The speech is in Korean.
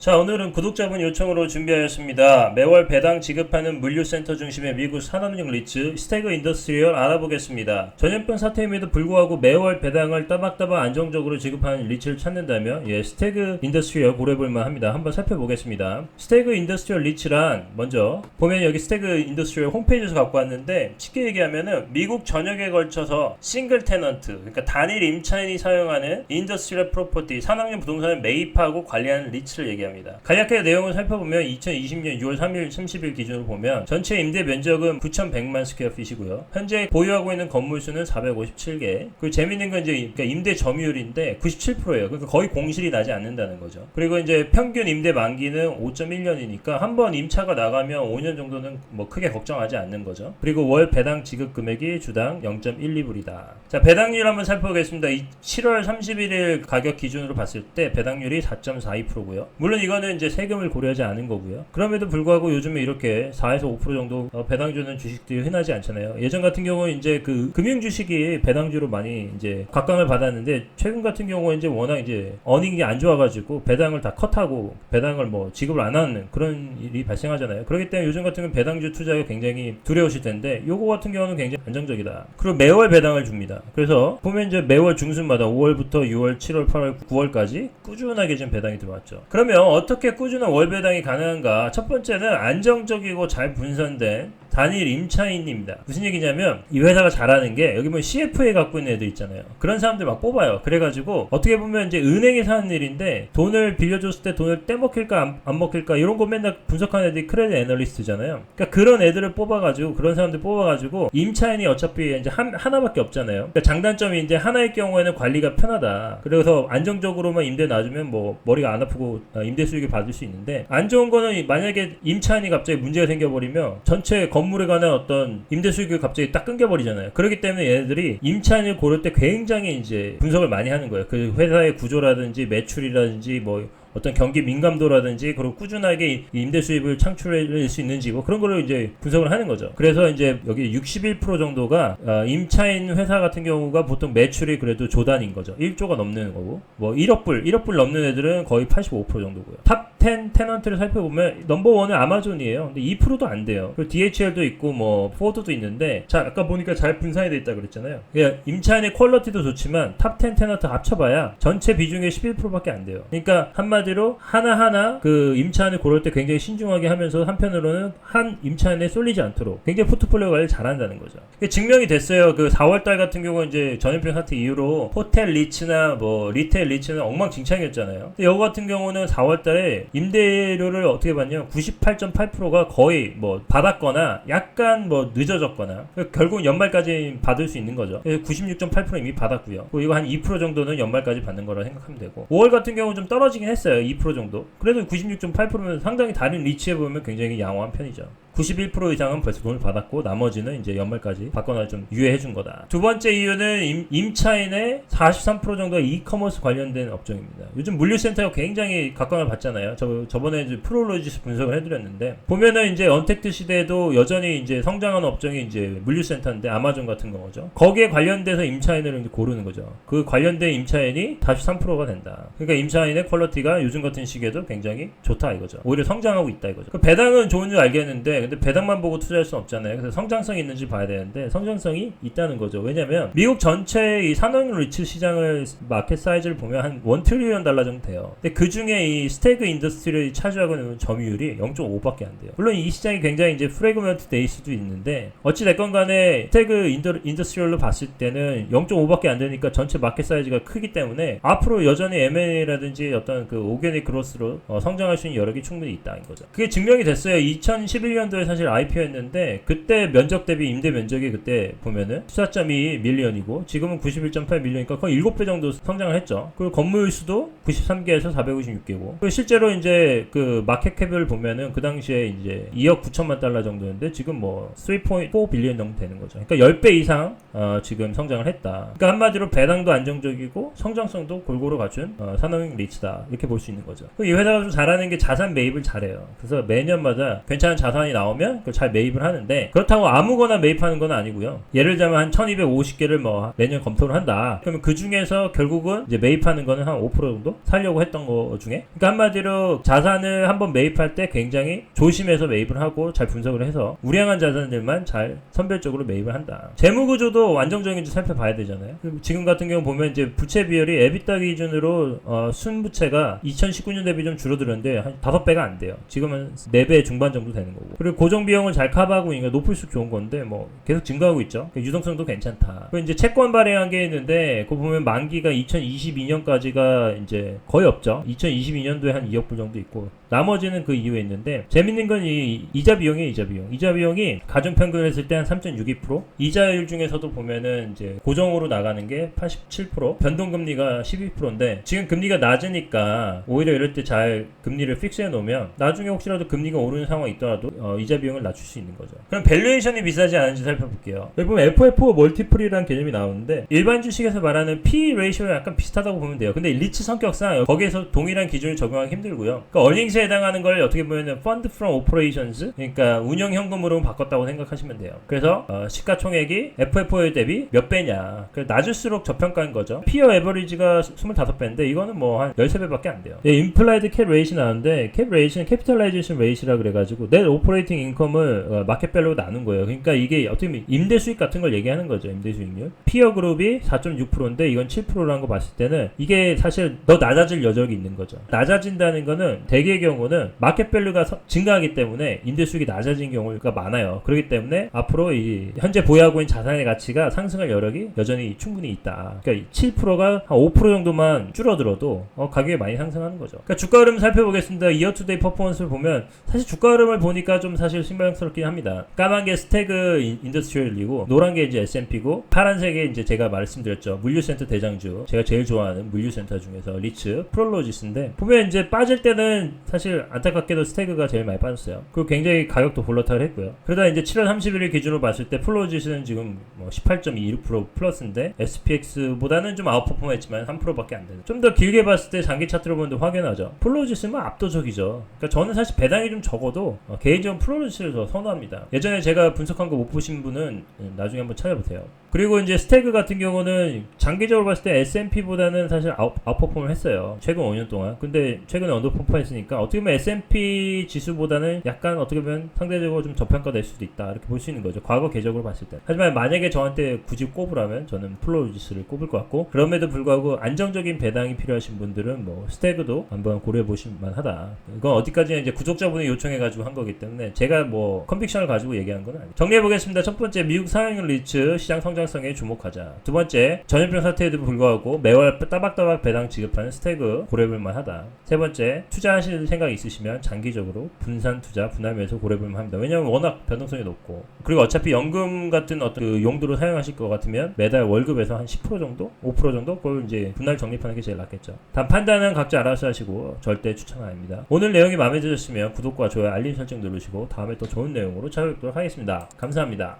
자, 오늘은 구독자분 요청으로 준비하였습니다. 매월 배당 지급하는 물류센터 중심의 미국 산업용 리츠 스태그 인더스트리얼 알아보겠습니다. 전염병 사태임에도 불구하고 매월 배당을 따박따박 안정적으로 지급하는 리츠를 찾는다면 예, 스태그 인더스트리얼 고려해볼만 합니다. 한번 살펴보겠습니다. 스태그 인더스트리얼 리츠란 먼저 보면 여기 스태그 인더스트리얼 홈페이지에서 갖고 왔는데 쉽게 얘기하면은 미국 전역에 걸쳐서 싱글 테넌트 그러니까 단일 임차인이 사용하는 인더스트리얼 프로퍼티 산업용 부동산을 매입하고 관리하는 리츠를 얘기합니다. 간략하게 내용을 살펴보면 2020년 6월 3일 30일 기준으로 보면 전체 임대 면적은 9,100만 스퀘어핏이고요. 현재 보유하고 있는 건물 수는 457개. 그리고 재밌는 건 이제 그러니까 임대 점유율인데 97%예요. 그러니까 거의 공실이 나지 않는다는 거죠. 그리고 이제 평균 임대 만기는 5.1년이니까 한 번 임차가 나가면 5년 정도는 뭐 크게 걱정하지 않는 거죠. 그리고 월 배당 지급 금액이 주당 0.12불이다. 자, 배당률 한번 살펴보겠습니다. 이 7월 31일 가격 기준으로 봤을 때 배당률이 4.42%고요. 물론 이거는 이제 세금을 고려하지 않은 거고요. 그럼에도 불구하고 요즘에 이렇게 4에서 5% 정도 어, 배당 주는 주식들이 흔하지 않잖아요. 예전 같은 경우는 이제 그 금융 주식이 배당주로 많이 이제 각광을 받았는데 최근 같은 경우는 이제 워낙 이제 어닝이 안 좋아가지고 배당을 다 컷하고 배당을 뭐 지급을 안 하는 그런 일이 발생하잖아요. 그렇기 때문에 요즘 같은 경우 배당주 투자가 굉장히 두려우실 텐데 요거 같은 경우는 굉장히 안정적이다. 그리고 매월 배당을 줍니다. 그래서 보면 이제 매월 중순마다 5월부터 6월, 7월, 8월, 9월까지 꾸준하게 지금 배당이 들어왔죠. 그러면 어떻게 꾸준한 월 배당이 가능한가? 첫 번째는 안정적이고 잘 분산된 단일 임차인입니다. 무슨 얘기냐면 이 회사가 잘하는 게 여기 뭐 CFA 갖고 있는 애들 있잖아요. 그런 사람들 막 뽑아요. 그래가지고 어떻게 보면 이제 은행에서 하는 일인데 돈을 빌려줬을 때 돈을 떼먹힐까 안, 안 먹힐까 이런 거 맨날 분석하는 애들이 크레딧 애널리스트잖아요. 그러니까 그런 애들을 뽑아가지고 그런 사람들 뽑아가지고 임차인이 어차피 이제 한, 하나밖에 없잖아요. 그러니까 장단점이 이제 하나의 경우에는 관리가 편하다. 그래서 안정적으로만 임대 놔주면 뭐 머리가 안 아프고 어, 임대 수익을 받을 수 있는데 안 좋은 거는 만약에 임차인이 갑자기 문제가 생겨버리면 전체 건 물에 관한 어떤 임대 수익을 갑자기 딱 끊겨버리잖아요. 그렇기 때문에 얘네들이 임차인을 고를 때 굉장히 이제 분석을 많이 하는 거예요. 그 회사의 구조라든지 매출이라든지 뭐 어떤 경기 민감도라든지 그리고 꾸준하게 이 임대 수입을 창출할 수 있는지 뭐 그런 거를 이제 분석을 하는 거죠. 그래서 이제 여기 61% 정도가 어, 임차인 회사 같은 경우가 보통 매출이 그래도 조단인 거죠. 1조가 넘는 거고 뭐 1억 불, 1억 불 넘는 애들은 거의 85% 정도고요. 탑 10 테넌트를 살펴보면 넘버 원은 아마존이에요. 근데 2%도 안 돼요. 그리고 DHL도 있고 뭐 포드도 있는데 자 아까 보니까 잘 분산이 돼 있다 그랬잖아요. 예, 임차인의 퀄리티도 좋지만 탑 10 테넌트 합쳐봐야 전체 비중의 11%밖에 안 돼요. 그러니까 한마 디로 하나하나 그 임차인을 고를 때 굉장히 신중하게 하면서 한편으로는 한 임차인에 쏠리지 않도록 굉장히 포트폴리오 관리를 잘한다는 거죠. 증명이 됐어요. 그 4월달 같은 경우 이제 전염병 사태 이후로 호텔 리츠나 뭐 리테일 리츠는 엉망진창이었잖아요. 근데 여기 같은 경우는 4월달에 임대료를 어떻게 받냐? 98.8%가 거의 뭐 받았거나 약간 뭐 늦어졌거나 그러니까 결국 연말까지 받을 수 있는 거죠. 96.8% 이미 받았고요. 그리고 이거 한 2% 정도는 연말까지 받는 거라 생각하면 되고 5월 같은 경우 좀 떨어지긴 했어요. 2% 정도. 그래도 96.8%면 상당히 다른 리치에 보면 굉장히 양호한 편이죠. 91% 이상은 벌써 돈을 받았고 나머지는 이제 연말까지 받거나 좀 유예해 준 거다. 두 번째 이유는 임, 차인의 43% 정도가 이커머스 관련된 업종입니다. 요즘 물류센터가 굉장히 각광을 받잖아요. 저 저번에 이제 프롤로지스 분석을 해드렸는데 보면은 이제 언택트 시대에도 여전히 이제 성장하는 업종이 이제 물류센터인데 아마존 같은 거죠. 거기에 관련돼서 임차인을 이제 고르는 거죠. 그 관련된 임차인이 43%가 된다. 그러니까 임차인의 퀄리티가 요즘 같은 시기에도 굉장히 좋다 이거죠. 오히려 성장하고 있다 이거죠. 그 배당은 좋은 줄 알겠는데 근데 배당만 보고 투자할 수는 없잖아요. 그래서 성장성이 있는지 봐야 되는데 성장성이 있다는 거죠. 왜냐면 미국 전체 이 산업 리츠 시장을 마켓 사이즈를 보면 한 1트리리언 달러 정도 돼요. 근데 그 중에 이 스테이크 인더스트리를 차지하고 있는 점유율이 0.5밖에 안 돼요. 물론 이 시장이 굉장히 이제 프레그먼트 데일 수도 있는데 어찌 됐건 간에 스테이크 인더, 인더스트리얼로 봤을 때는 0.5밖에 안 되니까 전체 마켓 사이즈가 크기 때문에 앞으로 여전히 M&A라든지 어떤 그 오게닉 그로스로 어, 성장할 수 있는 여력이 충분히 있다는 거죠. 그게 증명이 됐어요. 2011년 도에 사실 IPO였는데 그때 면적 대비 임대 면적이 그때 보면은 14.2 밀리언이고 지금은 91.8 밀리언이니까 거의 7배 정도 성장을 했죠. 그리고 건물 수도 93개에서 456개고 그리고 실제로 이제 그 마켓 캡을 보면은 그 당시에 이제 2억 9천만 달러 정도였는데 지금 뭐 3.4 빌리언 정도 되는 거죠. 그러니까 10배 이상 어, 지금 성장을 했다. 그러니까 한마디로 배당도 안정적이고 성장성도 골고루 갖춘 어, 산업용 리츠다 이렇게 볼 수 있는 거죠. 이 회사가 좀 잘하는 게 자산 매입을 잘해요. 그래서 매년마다 괜찮은 자산이 나 오면 그걸 잘 매입을 하는데 그렇다고 아무거나 매입하는 건 아니고요. 예를 들자면 한 1250개를 뭐 매년 검토를 한다. 그러면 그 중에서 결국은 이제 매입하는 거는 한 5% 정도 살려고 했던 거 중에 그러니까 한마디로 자산을 한번 매입할 때 굉장히 조심해서 매입을 하고 잘 분석을 해서 우량한 자산들만 잘 선별적으로 매입을 한다. 재무 구조도 안정적인지 살펴봐야 되잖아요. 지금 같은 경우 보면 이제 부채 비율이 에비타 기준으로 어, 순부채가 2019년 대비 좀 줄어들었는데 한 5배가 안 돼요. 지금은 4배 중반 정도 되는 거고. 그리고 고정 비용을 잘 커버하고 있으니까 높을수록 좋은 건데 뭐 계속 증가하고 있죠. 그러니까 유동성도 괜찮다. 그리고 이제 채권 발행한 게 있는데 그거 보면 만기가 2022년까지가 이제 거의 없죠. 2022년도에 한 2억 불 정도 있고 나머지는 그 이후에 있는데 재밌는 건 이 이자 비용이 이자 비용. 이자 비용이 가중 평균을 했을 때 한 3.62% 이자율 중에서도 보면은 이제 고정으로 나가는 게 87% 변동 금리가 12%인데 지금 금리가 낮으니까 오히려 이럴 때 잘 금리를 픽스해 놓으면 나중에 혹시라도 금리가 오르는 상황이 있더라도 어, 이자 비용을 낮출 수 있는 거죠. 그럼 밸류에이션이 비싸지 않은지 살펴볼게요. 여기 보면 FFO 멀티플이라는 개념이 나오는데 일반 주식에서 말하는 P 레이쇼랑 약간 비슷하다고 보면 돼요. 근데 리츠 성격상 거기에서 동일한 기준을 적용하기 힘들고요. 그러니까 얼링스에 해당하는 걸 어떻게 보면 펀드 프롬 오퍼레이션스 그러니까 운영 현금으로 바꿨다고 생각하시면 돼요. 그래서 어, 시가총액이 FFO에 대비 몇 배냐. 그 낮을수록 저평가인 거죠. 피어 에버리지가 25배인데 이거는 뭐 한 13배밖에 안 돼요. 예, 임플라이드 캡 레이시 나왔는데 캡 레이시는 캐피탈라이제이션 레이시라 그래가지고 넷 오퍼레이팅 인컴을 어, 마켓별로 나눈 거예요. 그러니까 이게 어떻게 보면 임대 수익 같은 걸 얘기하는 거죠. 임대 수익률. 피어 그룹이 4.6%인데 이건 7%라는 거 봤을 때는 이게 사실 더 낮아질 여력이 있는 거죠. 낮아진다는 거는 대개의 경우는 마켓밸류가 서- 증가하기 때문에 임대 수익이 낮아진 경우가 많아요. 그렇기 때문에 앞으로 이 현재 보유하고 있는 자산의 가치가 상승할 여력이 여전히 충분히 있다. 그러니까 7%가 한 5% 정도만 줄어들어도 어, 가격이 많이 상승하는 거죠. 그러니까 주가 흐름 살펴보겠습니다. 이어 투데이 퍼포먼스를 보면 사실 주가 흐름을 보니까 좀 사실 신발스럽긴 합니다. 까만 게 스태그 인- 인더스트리얼이고 노란 게 이제 S&P고 파란색에 이제 제가 말씀드렸죠. 물류센터 대장주. 제가 제일 좋아하는 물류센터 중에서 리츠 프롤로지스인데 보면 이제 빠질 때는 사실 안타깝게도 스태그가 제일 많이 빠졌어요. 그리고 굉장히 가격도 볼러타를 했고요. 그러다 이제 7월 31일 기준으로 봤을 때 프롤로지스는 지금 뭐 18.26% 플러스인데 SPX보다는 좀 아웃퍼폼했지만 3%밖에 안 되는. 좀 더 길게 봤을 때 장기 차트로 보는데 확연하죠. 플로지스는 압도적이죠. 그러니까 저는 사실 배당이 좀 적어도 어, 개인적으로 플로지스를 더 선호합니다. 예전에 제가 분석한 거 못 보신 분은 음, 나중에 한번 찾아보세요. 그리고 이제 스태그 같은 경우는 장기적으로 봤을 때 S&P보다는 사실 아웃, 아웃퍼폼을 했어요. 최근 5년 동안. 근데 최근에 언더퍼폼했으니까 어떻게 보면 S&P 지수보다는 약간 어떻게 보면 상대적으로 좀 저평가될 수도 있다. 이렇게 볼 수 있는 거죠. 과거 궤적으로 봤을 때. 하지만 만약에 저한테 굳이 꼽으라면 저는 플로지스를 꼽을 것 같고 그럼에도 불구하고 안정적인 배당이 필요하신 분들은 뭐 스태그도 한번 고려해 보실 만 하다. 이건 어디까지나 이제 구독자분이 요청해 가지고 한 거기 때문에 제가 뭐 컨빅션을 가지고 얘기한 건 아니에요. 정리해 보겠습니다. 첫 번째 미국 상향 리츠 시장 성장 성에 주목하자. 두 번째 전염병 사태에도 불구하고 매월 따박따박 배당 지급하는 스태그 고려해 볼 만 하다. 세 번째 투자하실 생각 있으시면 장기적으로 분산 투자 분할 매수 고려해 볼 만 합니다. 왜냐하면 워낙 변동성이 높고 그리고 어차피 연금 같은 어떤 그 용도로 사용하실 것 같으면 매달 월급에서 한 10% 정도, 5% 정도 그걸 이제 분할 적립하는 게 제일 낫겠죠. 단 판단은 각자 알아서 하시고 절대 추천 아닙니다. 오늘 내용이 마음에 드셨으면 구독과 좋아요, 알림 설정 누르시고 다음에 또 좋은 내용으로 찾아뵙도록 하겠습니다. 감사합니다.